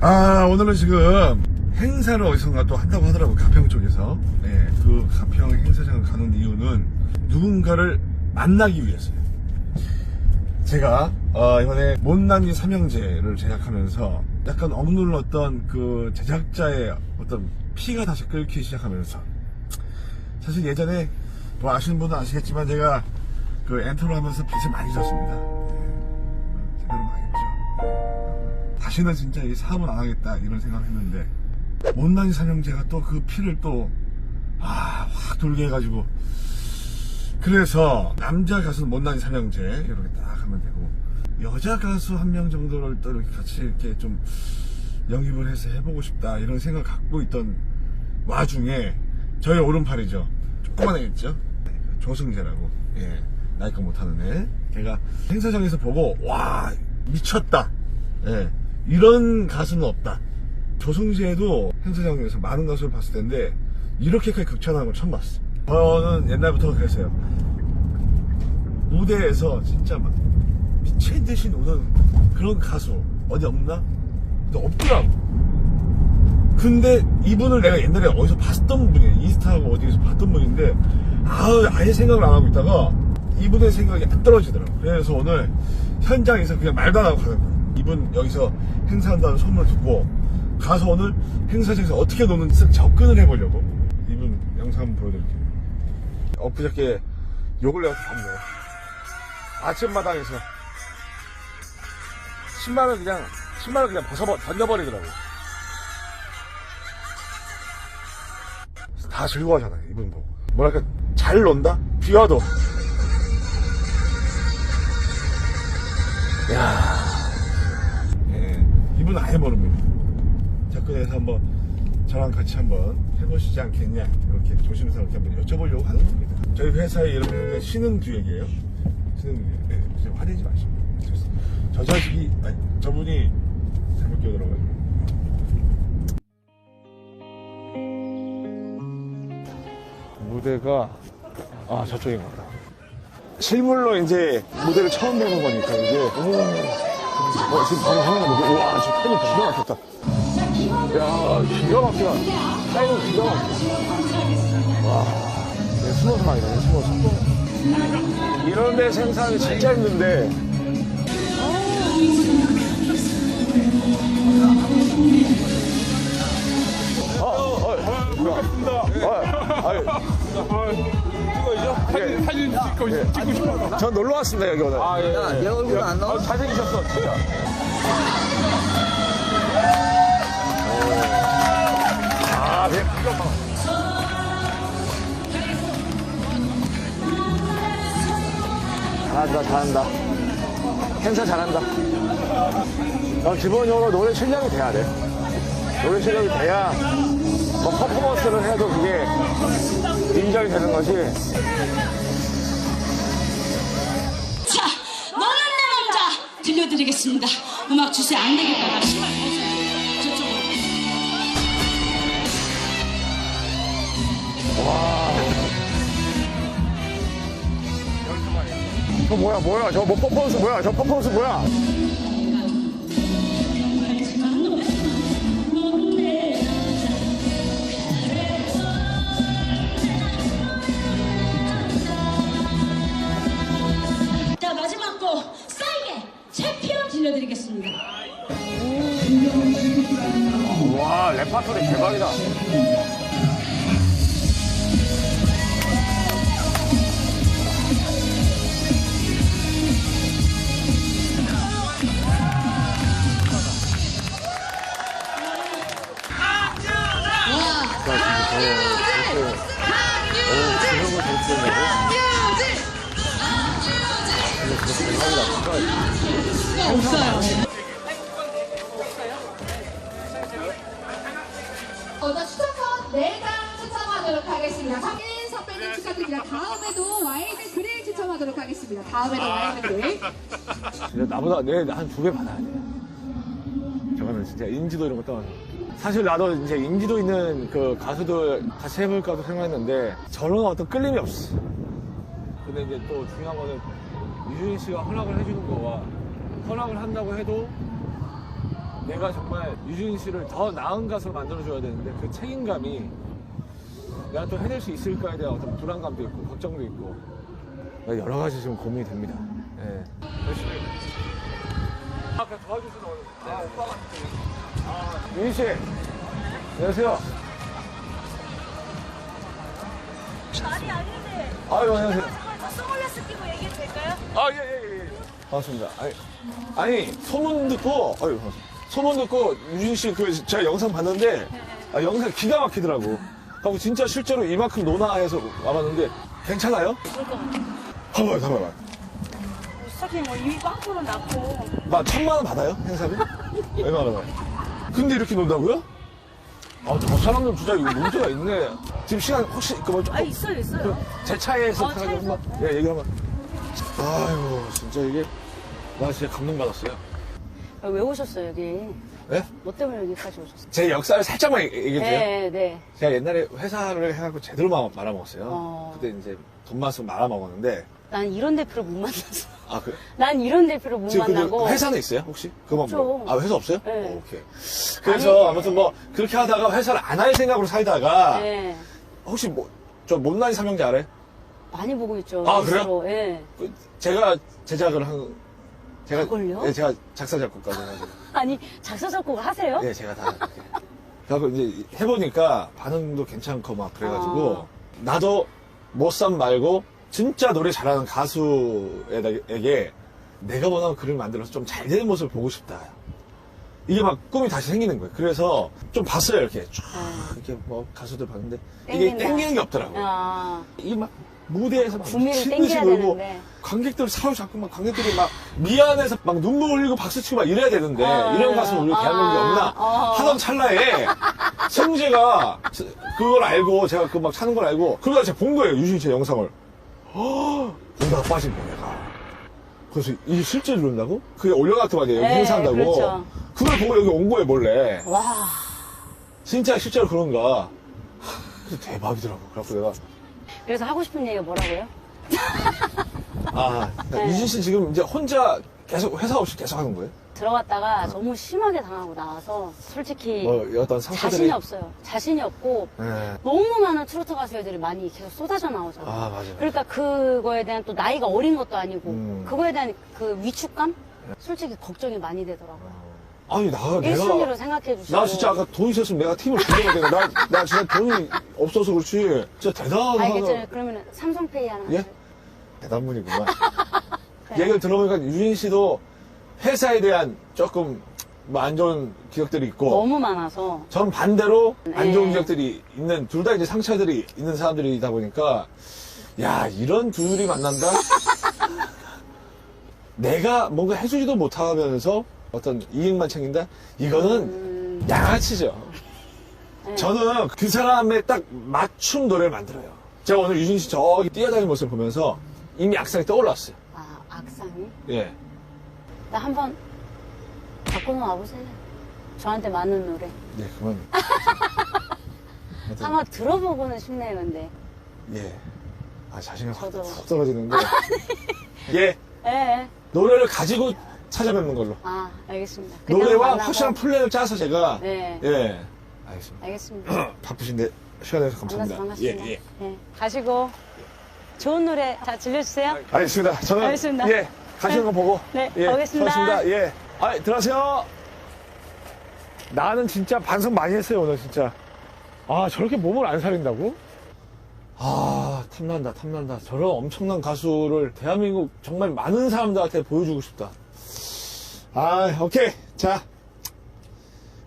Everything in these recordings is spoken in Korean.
아, 오늘은 지금 행사를 어디선가 또 한다고 하더라고, 가평 쪽에서. 예, 그 가평 행사장을 가는 이유는 누군가를 만나기 위해서요. 제가, 어, 이번에 못난이 삼형제를 제작하면서 약간 억눌렀던 그 제작자의 어떤 피가 다시 끓기 시작하면서 사실 예전에 뭐 아시는 분은 아시겠지만 제가 그 엔터를 하면서 빚을 많이 졌습니다. 다시는 진짜 이 사업은 안 하겠다 이런 생각을 했는데 못난이 삼형제가 또 그 피를 또 아, 확 돌게 해가지고. 그래서 남자 가수는 못난이 삼형제 이렇게 딱 하면 되고 여자 가수 한 명 정도를 또 이렇게 같이 이렇게 좀 영입을 해서 해보고 싶다 이런 생각을 갖고 있던 와중에 저희 오른팔이죠. 조그만 애 있죠? 네, 조승재라고. 예 나이가 못하는 애. 걔가 행사장에서 보고 와 미쳤다. 예 이런 가수는 없다 조승재도 행사장에서 많은 가수를 봤을 텐데 이렇게까지 극찬하는 걸 처음 봤어 저는 옛날부터 그랬어요 무대에서 진짜 막 미친 듯이 노는 그런 가수 어디 없나? 근데 없더라고. 근데 이분을 내가 옛날에 어디서 봤던 분이에요. 인스타하고 어디에서 봤던 분인데 아, 아예 생각을 안 하고 있다가 이분의 생각이 안 떨어지더라고. 그래서 오늘 현장에서 그냥 말도 안 하고 가는 거야. 이분 여기서 행사한다는 소문을 듣고 가서 오늘 행사장에서 어떻게 노는지 쓱 접근을 해보려고 이분 영상 한번 보여드릴게요. 엊그저께 욕을 내가 봤네. 아침마당에서 10만원 그냥 10만원 그냥 벗어버 던져버리더라고 다 즐거워하잖아요 이분 보고 뭐랄까 잘 논다? 비 와도 야 예, 이분 아예 모릅니다. 접근해서 한번 저랑 같이 한번 해보시지 않겠냐 이렇게 조심스럽게 한번 여쭤보려고 하는 겁니다. 저희 회사의 이름은 신흥 기획이에요. 신흥 기획 네, 지금 화내지 마시고 저 자식이 아니 저분이 잘못 끼어들어가지고 무대가 아 저쪽인 것 같다. 실물로 이제 무대를 처음 보는 거니까 이게 어, 지금 바로 하는 거고 와 지금 타이밍 기가 막혔다. 야 기가 막히다. 타이밍 기가 막혀. 와 네, 숨어서 많이 나네 숨어서 이런 데 생산이 진짜 힘든데. 어, 어, 어, 뭐야. 아, 아유, 찍어 야죠? 사진, 사진 찍고, 찍고 싶어서. 전 놀러 왔습니다, 여기 오늘. 아, 예. 야, 내 얼굴 안 나와? 아, 잘생기셨어, 진짜. 아, 네. 잘한다, 잘한다. 행사 잘한다. 넌 기본적으로 노래 실력이 돼야 돼. 노래 실력이 돼야 뭐 퍼포먼스를 해도 그게 인정이 되는 것이 자, 너는 내 남자 들려드리겠습니다. 음악 주세요. 안 되겠다. 나 신발 벗어야 저쪽으로. 저 뭐야, 뭐야, 저뭐 퍼포먼스 뭐야, 저 퍼포먼스 뭐야. 파토리 대박이다. 오늘 추천권 4장 추첨하도록 하겠습니다. 박인 선배님 축하드립니다. 다음에도 와이드 그릴 추첨하도록 하겠습니다. 다음에도 와이드 그릴. 진짜 나보다 내 한 두배 받아야 돼. 저거는 진짜 인지도 이런 거 떠나서. 사실 나도 이제 인지도 있는 그 가수들 같이 해볼까도 생각했는데 저런 어떤 끌림이 없어. 근데 이제 또 중요한 거는 유진 씨가 허락을 해주는 거와 허락을 한다고 해도 내가 정말 유진 씨를 더 나은 가수로 만들어줘야 되는데 그 책임감이 내가 또 해낼 수 있을까에 대한 어떤 불안감도 있고 걱정도 있고 여러 가지 지금 고민이 됩니다. 예. 열심히. 아, 그냥 도와주시는 오늘. 아, 오빠가. 아, 유진 씨. 안녕하세요. 아니 아닌데 아유, 안녕하세요. 저 선글라스 끼고 얘기해도 될까요? 아, 예, 예, 예. 반갑습니다. 아니, 아니, 소문 듣고, 아유, 소문 듣고, 유진 씨, 그, 제가 영상 봤는데, 아, 영상 기가 막히더라고. 하고 진짜 실제로 이만큼 논하해서 와봤는데, 괜찮아요? 봐봐요, 봐봐요. 솔직히 뭐 이미 빵꾸로 났고 막 천만 원 받아요? 행사비? 얼마 받아요? 근데 이렇게 논다고요? 아, 저 사람들 진짜 이거 문제가 있네. 지금 시간 혹시, 그뭐 좀. 아 있어요 있어요 제 차에서 어, 차에서. 한번 예, 얘기 한번 아유 진짜 이게 나 진짜 감동받았어요 아, 왜 오셨어요 여기 네? 뭐 때문에 여기까지 오셨어요? 제 역사를 살짝만 얘기해도 돼요? 네 네. 제가 옛날에 회사를 해갖고 제대로 마- 말아먹었어요 어. 그때 이제 돈 맛으로 말아먹었는데 난 이런 대표를 못 만났어 아 그, 난 이런 대표를 못 지금 그 만나고 회사는 있어요 혹시? 그만 뭐. 없죠. 아 회사 없어요? 네. 어, 오케이 그래서 아니, 아무튼 뭐 그렇게 하다가 회사를 안 할 생각으로 살다가 네. 혹시 뭐 저 못난이 삼형제 알아요? 많이 보고 있죠 아, 그래요? 예. 그 제가 제작을 한 제가 그걸요? 예, 제가 작사 작곡까지 해가지고 아니 작사 작곡을 하세요? 네, 제가 다 이렇게. 그래서 이제 해보니까 반응도 괜찮고 막 그래가지고 나도 못삼 말고 진짜 노래 잘하는 가수에게 내가 원하는 글을 만들어서 좀 잘 되는 모습을 보고 싶다. 이게 막 꿈이 다시 생기는 거예요. 그래서 좀 봤어요, 이렇게 쫙 이렇게 뭐 가수들 봤는데 이게 땡긴다. 땡기는 게 없더라고요. 아, 이막 무대에서 막 구미를 미친 땡겨야 듯이 놀고. 관객들 사로잡고 막 관객들이 막 미안해서 막 눈물 흘리고 박수 치고 막 이래야 되는데 아, 이런 가수는 우리 아, 대한민국에 없나? 어. 하던 찰나에 승재가 그걸 알고 제가 그 막 차는 걸 알고 그러다 제가 본 거예요 유진 씨의 영상을. 어, 보다가 빠진 거예요 내가. 그래서 이게 실제로 이런다고? 그게 올려놨더만 말이에요 네, 행사한다고. 그렇죠. 그걸 보고 여기 온 거예요 몰래. 와. 진짜 실제로 그런가? 대박이더라고 그래갖고 내가 그래서 하고 싶은 얘기가 뭐라고요? 아, 그러니까 네. 유진 씨 지금 이제 혼자 계속 회사 없이 계속 하는 거예요? 들어갔다가 너무 심하게 당하고 나와서 솔직히 뭐 어떤 상처들이 자신이 없어요. 자신이 없고 네. 너무 많은 트로트 가수들이 많이 계속 쏟아져 나오잖아요. 아, 맞아요. 그러니까 그거에 대한 또 나이가 어린 것도 아니고 음. 그거에 대한 그 위축감? 솔직히 걱정이 많이 되더라고요. 아니 나 내가 생각해 주시고 나 진짜 아까 돈 있었으면 내가 팀을 준비해야 되는 나, 나 진짜 돈이 없어서 그렇지 진짜 대단하다 알겠죠? 그러면 삼성페이 하나 예? 하세요. 대단한 분이구만 얘기를 들어보니까 유진 씨도 회사에 대한 조금 뭐 안 좋은 기억들이 있고 너무 많아서 전 반대로 안 좋은 네. 기억들이 있는 둘 다 이제 상처들이 있는 사람들이다 보니까 야 이런 둘이 만난다 내가 뭔가 해주지도 못하면서 어떤 이익만 챙긴다 이거는 양아치죠 네. 저는 그 사람의 딱 맞춤 노래를 만들어요 제가 오늘 유진 씨 저기 뛰어다니는 모습을 보면서 이미 악상이 떠올랐어요 아 악상이 예 나 한번 갖고는 와보세요. 저한테 맞는 노래 네, 그만 한번 들어보고는 싶네요. 근데 예. 아, 자신감 확, 저도. 확 떨어지는데. 예. 예, 예. 노래를 가지고 찾아뵙는 걸로. 아 알겠습니다. 노래와 만나고. 확실한 플랜을 짜서 제가. 네. 예. 알겠습니다. 알겠습니다. 바쁘신데 시간 내서 감사합니다. 만나서 반갑습니다. 예, 예. 예. 가시고 좋은 노래 다 들려주세요. 알겠습니다. 저는. 알겠습니다. 예. 가시는 거 보고. 네, 예. 가보겠습니다. 수고하셨습니다. 예. 아, 들어가세요. 나는 진짜 반성 많이 했어요, 오늘 진짜. 아, 저렇게 몸을 안 사린다고? 아, 탐난다, 탐난다. 저런 엄청난 가수를 대한민국 정말 많은 사람들한테 보여주고 싶다. 아, 오케이. 자,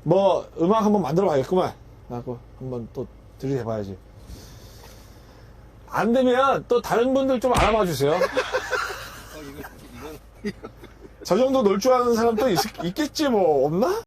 뭐, 음악 한번 만들어 봐야겠구만. 하고 한번 또 들이대 봐야지. 안 되면 또 다른 분들 좀 알아봐 주세요. 저 정도 놀 줄 아는 사람 또 있, 있겠지, 뭐, 없나?